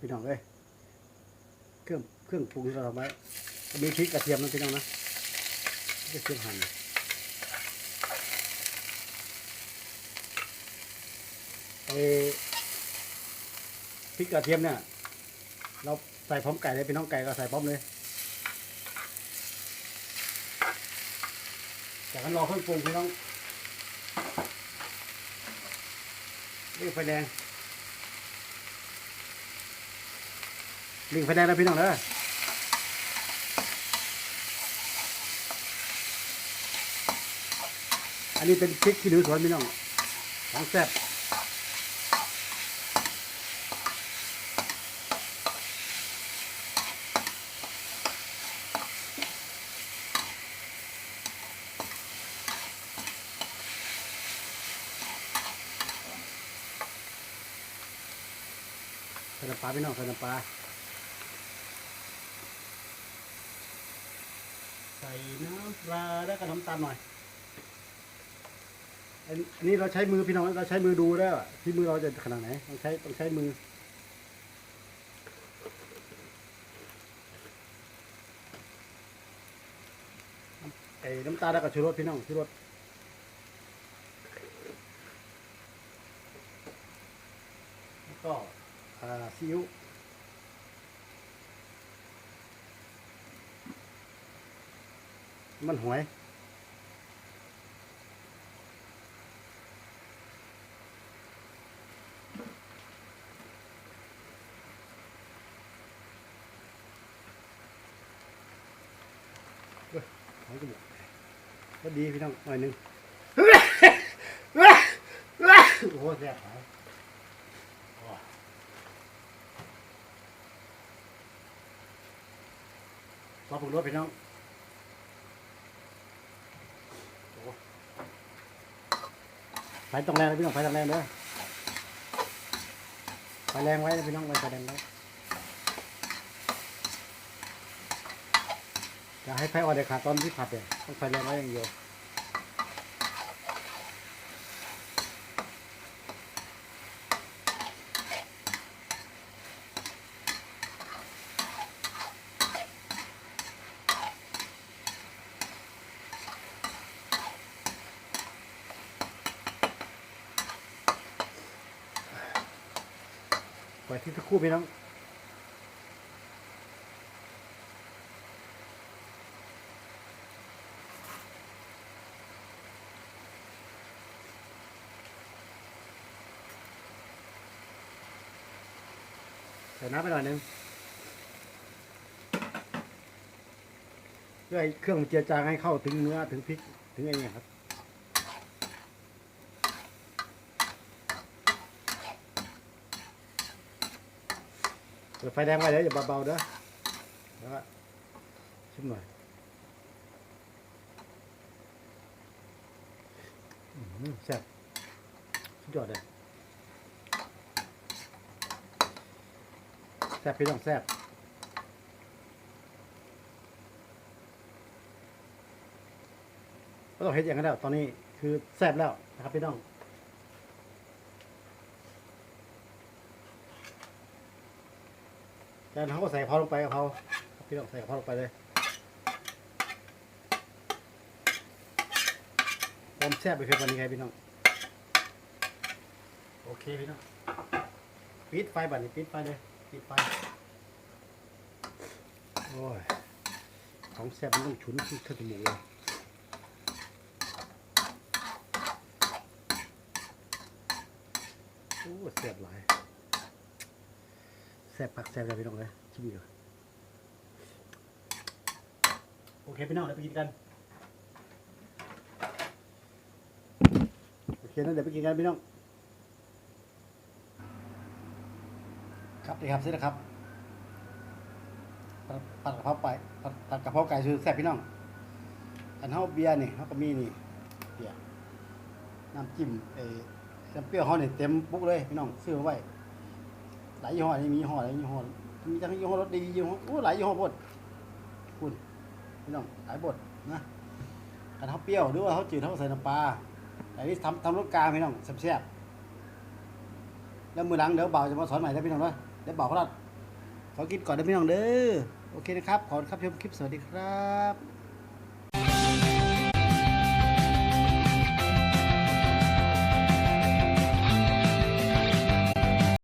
พี่น้องเอ้ยเครื่องเครื่องปรุงที่เราทำไว้มีพริกกระเทียมนะพี่น้องนะก็เครื่องหั่นไอ้พริกกระเทียมเนี่ยเราใส่พร้อมไก่เลยพี่น้องไก่ก็ใส่พร้อมเลยจากนั้นรอเครื่องปรุงพี่น้องนี่ไฟแดง ลิงไฟแดงแล้วพี่น้องเด้ออันนี้เป็นพริกขี้หนูสวนพี่น้องของแซ่บใส่น้ำปลาพี่น้องใส่น้ำปลา ส่น้ำปลาแล้วก็น้ำตาลหน่อย อันนี้เราใช้มือพี่น้องเราใช้มือดูได้วที่มือเราจะขนาดไหนต้องใช้ต้องใช้มือไอ้น้ำตาลแล้วก็ชูรสพี่น้องชูรสแล้วก็อาซีอิ๊ว มันหวยเอ้ยหอยจมูกก็ดีพี่น้องหน่อยหนึง โอ้โหแซ่บหายโอ้ยซอสปรุงรสพี่น้องโอ้ไฟต้องแรงนะพี่น้องไฟต้องแรงเด้อไฟแรงไว้นะพี่น้องไว้ไฟแรงไว้อย่าให้ไฟอ่อนเด็ดขาดตอนที่ผัดเนี่ยต้องไฟแรงไว้อย่างเดียว ปล่อยที่สักครู่พี่น้องใส่น้ำไปหน่อยหนึงเพื่อให้เครื่องมันเจียจางให้เข้าถึงเนื้อถึงพริกถึงไอ้เนี่ยครับ ปิดไฟแดงไว้เดี๋ยวอย่าเบาๆเด้อแล้วก็ชิมหน่อยแซ่บสุดยอดเลยแซ่บพี่ต้องแซ่บก็ต้องเฮ็ดอย่างนั้นแล้ว ตอนนี้คือแซ่บแล้วนะครับพี่น้อง จากนั้นเขาก็ใส่กะเพราลงไปกะเพราพี่น้องใส่กะเพราลงไปเลยความแซ่บไปเพื่อนวันนี้ไงพี่น้องโอเคพี่น้องปิดไฟบัดนี้ปิดไฟเลยปิดไฟโอ้ยของแซ่บมันต้องฉุนขึ้นจมูกเลยโอ้แซ่บหลาย แซ่บปักแซ่บเลยพี่น้องเลยชิมดีกว่าโอเคพี่น้องเดี๋ยวไปกินกัน โอเคนะเดี๋ยวไปกินกันพี่น้อง ครับนี่ครับเสร็จแล้วครับผัดผัดกะเพราไปผัดผัดกะเพราไก่คือแซ่บพี่น้องอันเฮาเบียร์นี่เฮาก็มีนี่เบียร์น้ำจิ้มเอ้น้ำเปรี้ยวเฮานี่เต็มปุ๊กเลยพี่น้องซื้อไว้ หลายยี่ห้อนี่มียี่ห้อหลายยี่ห้อมีทั้งยี่ห้อรถดียี่ห้อโอ้หลายยี่ห้อบดคุณพี่น้องหลายบดนะกันเขาเปรี้ยวหรือว่าเขาจืดเขาใส่น้ำปลาแต่นี่ทำทำรสกลางพี่น้องแซ่บๆแล้วมือหลังเดี๋ยวบ่าจะมาสอนใหม่ได้พี่น้องด้วยเดี๋ยวบ่าเขาลัดขอกินก่อนนะพี่น้องเด้อโอเคนะครับขอครับชมคลิปสวัสดีครับ